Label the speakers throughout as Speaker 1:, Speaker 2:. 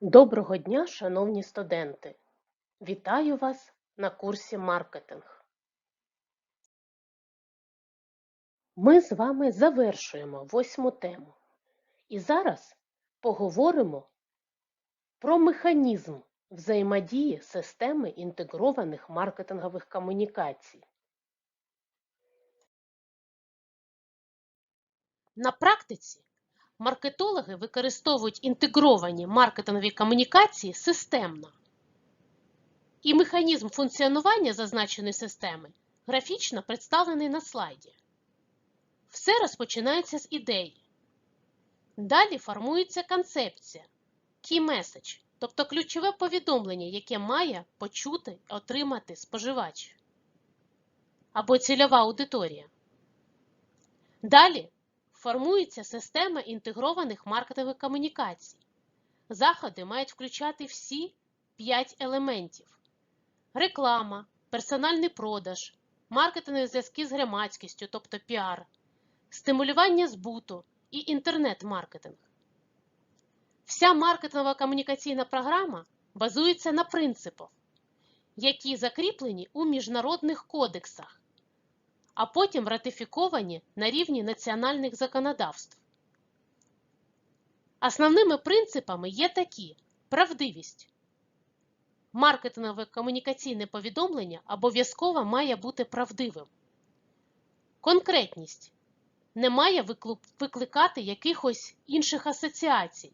Speaker 1: Доброго дня, шановні студенти! Вітаю вас на курсі маркетинг. Ми з вами завершуємо восьму тему. І зараз поговоримо про механізм взаємодії системи інтегрованих маркетингових комунікацій. На практиці маркетологи використовують інтегровані маркетингові комунікації системно. І механізм функціонування зазначеної системи графічно представлений на слайді. Все розпочинається з ідеї. Далі формується концепція Key Message, тобто ключове повідомлення, яке має почути і отримати споживач або цільова аудиторія. Далі формується система інтегрованих маркетингових комунікацій. Заходи мають включати всі 5 елементів: реклама, персональний продаж, маркетингові зв'язки з громадськістю, тобто піар, стимулювання збуту і інтернет-маркетинг. Вся маркетингова комунікаційна програма базується на принципах, які закріплені у міжнародних кодексах, а потім ратифіковані на рівні національних законодавств. Основними принципами є такі: правдивість. Маркетингове комунікаційне повідомлення обов'язково має бути правдивим. Конкретність не має викликати якихось інших асоціацій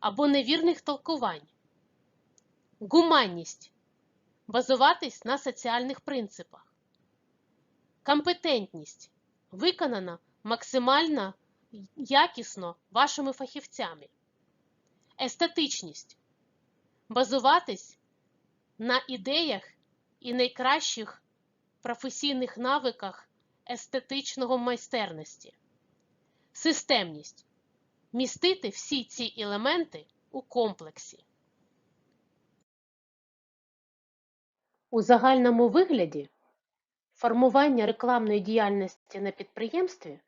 Speaker 1: або невірних толкувань. Гуманність базуватись на соціальних принципах. Компетентність виконана максимально якісно вашими фахівцями. Естетичність базуватись на ідеях і найкращих професійних навиках естетичного майстерності. Системність містити всі ці елементи у комплексі. У загальному вигляді формування рекламної діяльності на підприємстві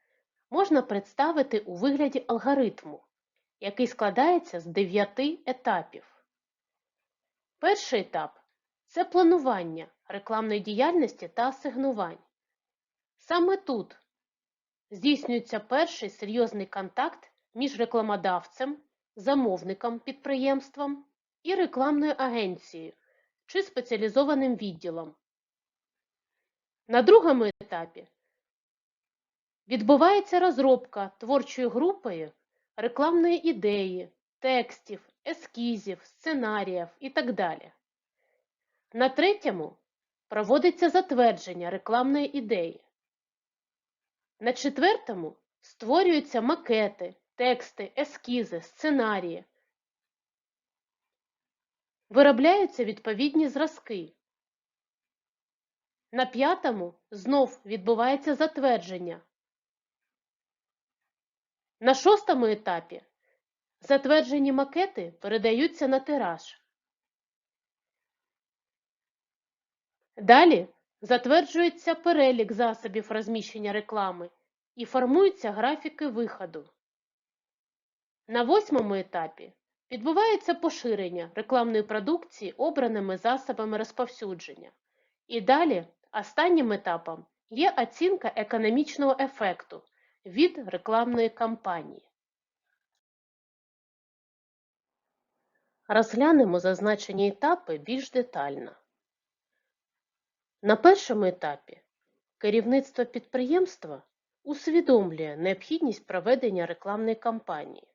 Speaker 1: можна представити у вигляді алгоритму, який складається з 9 етапів. Перший етап це планування рекламної діяльності та асигнувань. Саме тут здійснюється перший серйозний контакт між рекламодавцем, замовником підприємством і рекламною агенцією чи спеціалізованим відділом. На другому етапі відбувається розробка творчою групою рекламної ідеї, текстів, ескізів, сценаріїв і так далі. На третьому проводиться затвердження рекламної ідеї. На четвертому створюються макети, тексти, ескізи, сценарії. Виробляються відповідні зразки. На п'ятому знов відбувається затвердження. На шостому етапі затверджені макети передаються на тираж. Далі затверджується перелік засобів розміщення реклами і формуються графіки виходу. На восьмому етапі відбувається поширення рекламної продукції обраними засобами розповсюдження. І далі останнім етапом є оцінка економічного ефекту від рекламної кампанії. Розглянемо зазначені етапи більш детально. На першому етапі керівництво підприємства усвідомлює необхідність проведення рекламної кампанії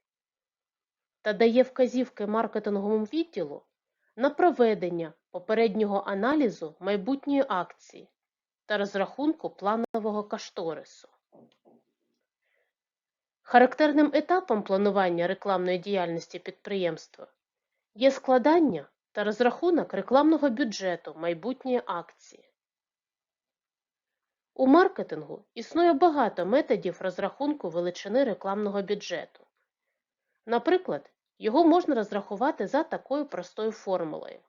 Speaker 1: та дає вказівки маркетинговому відділу на проведення попереднього аналізу майбутньої акції та розрахунку планового кошторису. Характерним етапом планування рекламної діяльності підприємства є складання та розрахунок рекламного бюджету майбутньої акції. У маркетингу існує багато методів розрахунку величини рекламного бюджету. Наприклад, його можна розрахувати за такою простою формулою.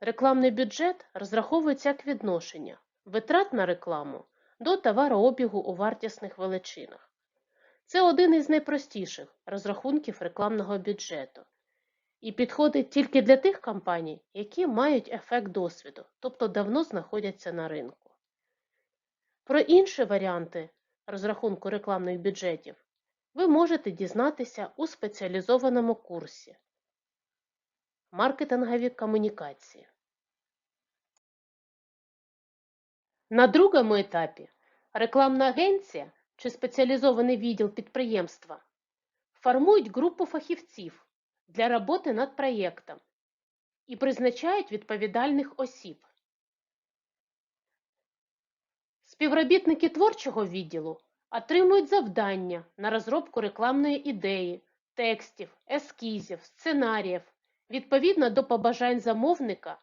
Speaker 1: Рекламний бюджет розраховується як відношення витрат на рекламу до товарообігу у вартісних величинах. Це один із найпростіших розрахунків рекламного бюджету. і підходить тільки для тих компаній, які мають ефект досвіду, тобто давно знаходяться на ринку. Про інші варіанти розрахунку рекламних бюджетів ви можете дізнатися у спеціалізованому курсі Маркетингові комунікації. На другому етапі рекламна агенція чи спеціалізований відділ підприємства формують групу фахівців для роботи над проєктом і призначають відповідальних осіб. Співробітники творчого відділу отримують завдання на розробку рекламної ідеї, текстів, ескізів, сценаріїв відповідно до побажань замовника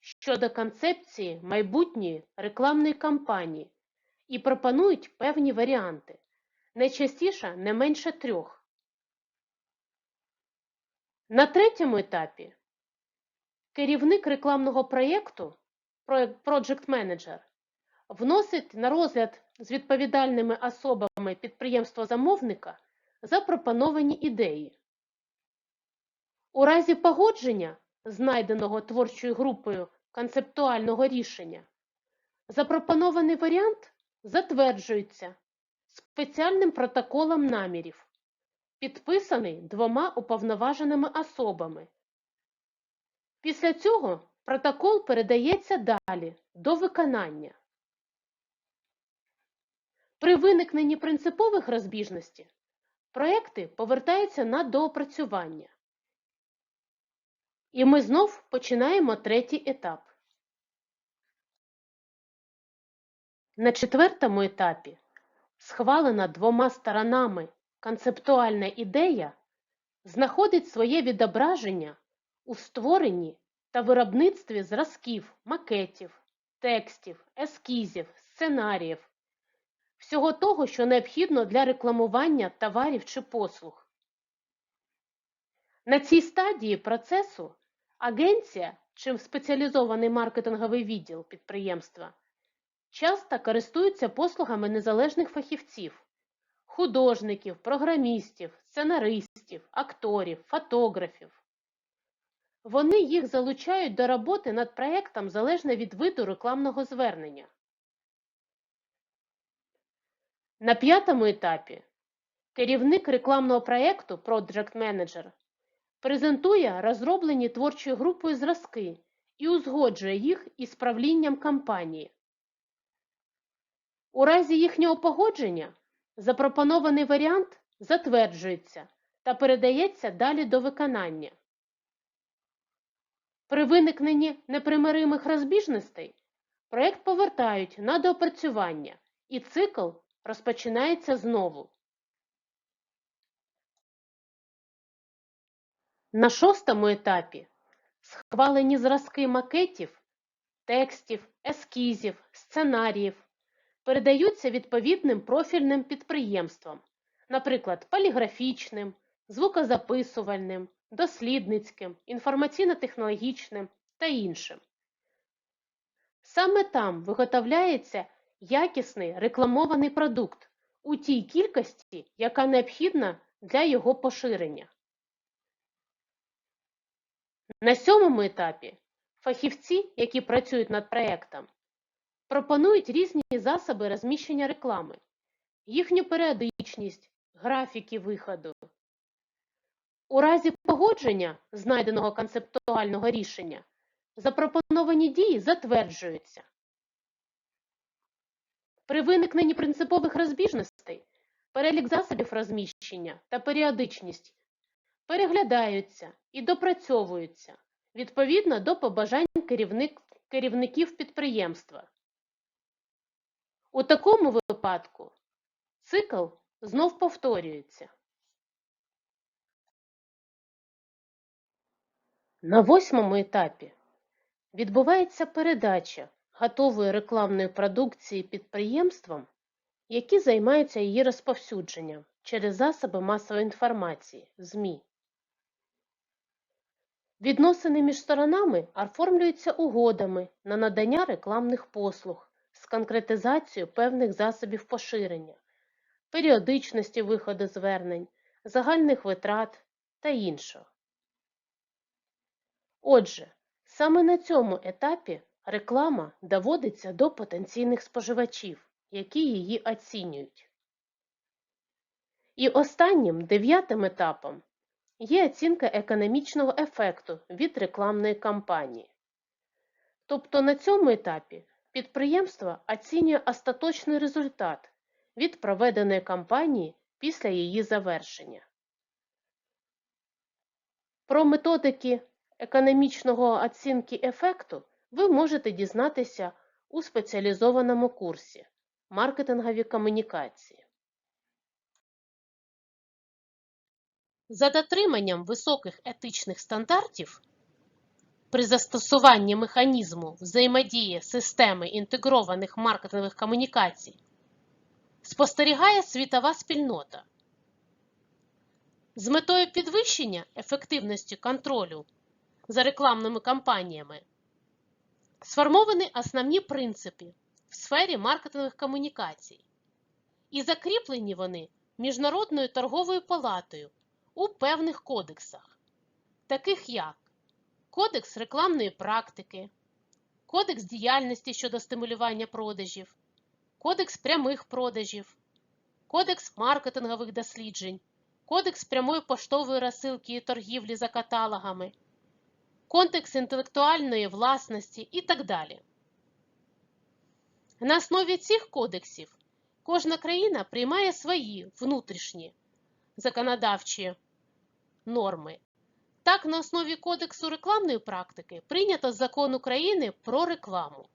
Speaker 1: щодо концепції майбутньої рекламної кампанії і пропонують певні варіанти, найчастіше не менше трьох. На третьому етапі керівник рекламного проєкту, Project Manager, вносить на розгляд з відповідальними особами підприємства-замовника запропоновані ідеї. У разі погодження знайденого творчою групою концептуального рішення, запропонований варіант затверджується спеціальним протоколом намірів, підписаний двома уповноваженими особами. Після цього протокол передається далі до виконання. При виникненні принципових розбіжностей проекти повертаються на доопрацювання. І ми знов починаємо третій етап. На четвертому етапі схвалена двома сторонами концептуальна ідея знаходить своє відображення у створенні та виробництві зразків, макетів, текстів, ескізів, сценаріїв, всього того, що необхідно для рекламування товарів чи послуг. На цій стадії процесу агенція чи спеціалізований маркетинговий відділ підприємства часто користуються послугами незалежних фахівців, художників, програмістів, сценаристів, акторів, фотографів. Вони їх залучають до роботи над проєктом залежно від виду рекламного звернення. На п'ятому етапі керівник рекламного проєкту Project Manager презентує розроблені творчою групою зразки і узгоджує їх із правлінням компанії. У разі їхнього погодження запропонований варіант затверджується та передається далі до виконання. При виникненні непримиримих розбіжностей проєкт повертають на доопрацювання і цикл розпочинається знову. На шостому етапі схвалені зразки макетів, текстів, ескізів, сценаріїв передаються відповідним профільним підприємствам, наприклад, поліграфічним, звукозаписувальним, дослідницьким, інформаційно-технологічним та іншим. Саме там виготовляється якісний рекламований продукт у тій кількості, яка необхідна для його поширення. На сьомому етапі фахівці, які працюють над проєктом, пропонують різні засоби розміщення реклами, їхню періодичність, графіки виходу. У разі погодження знайденого концептуального рішення запропоновані дії затверджуються. При виникненні принципових розбіжностей перелік засобів розміщення та періодичність переглядаються і допрацьовуються відповідно до побажань керівник, керівників підприємства. У такому випадку цикл знов повторюється. На восьмому етапі відбувається передача готової рекламної продукції підприємствам, які займаються її розповсюдженням через засоби масової інформації ЗМІ. Відносини між сторонами оформлюються угодами на надання рекламних послуг з конкретизацією певних засобів поширення, періодичності виходу звернень, загальних витрат та іншого. Отже, саме на цьому етапі реклама доводиться до потенційних споживачів, які її оцінюють. І останнім дев'ятим етапом є оцінка економічного ефекту від рекламної кампанії. Тобто на цьому етапі підприємство оцінює остаточний результат від проведеної кампанії після її завершення. Про методики економічного оцінки ефекту ви можете дізнатися у спеціалізованому курсі маркетингові комунікації. За дотриманням високих етичних стандартів при застосуванні механізму взаємодії системи інтегрованих маркетингових комунікацій спостерігає світова спільнота. З метою підвищення ефективності контролю за рекламними кампаніями сформовані основні принципи в сфері маркетингових комунікацій і закріплені вони Міжнародною торговою палатою у певних кодексах, таких як Кодекс рекламної практики, Кодекс діяльності щодо стимулювання продажів, Кодекс прямих продажів, Кодекс маркетингових досліджень, Кодекс прямої поштової розсилки і торгівлі за каталогами, Кодекс інтелектуальної власності і так далі. На основі цих кодексів кожна країна приймає свої внутрішні законодавчі норми. Так, на основі Кодексу рекламної практики прийнято закон України про рекламу.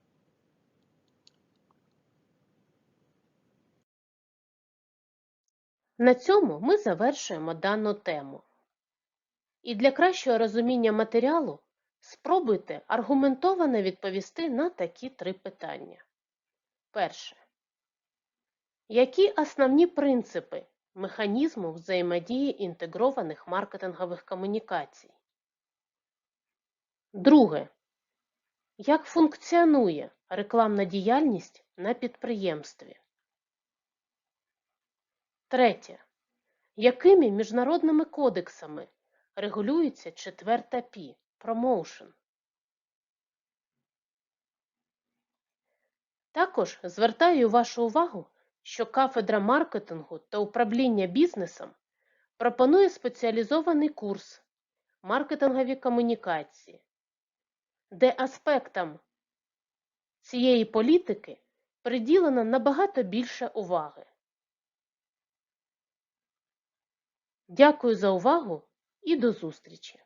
Speaker 1: На цьому ми завершуємо дану тему. І для кращого розуміння матеріалу спробуйте аргументовано відповісти на такі три питання. Перше. Які основні принципи механізму взаємодії інтегрованих маркетингових комунікацій? Друге. Як функціонує рекламна діяльність на підприємстві? Третє. Якими міжнародними кодексами регулюється четверта Пі – Promotion? Також звертаю вашу увагу, що кафедра маркетингу та управління бізнесом пропонує спеціалізований курс маркетингові комунікації, де аспектам цієї політики приділено набагато більше уваги. Дякую за увагу і до зустрічі!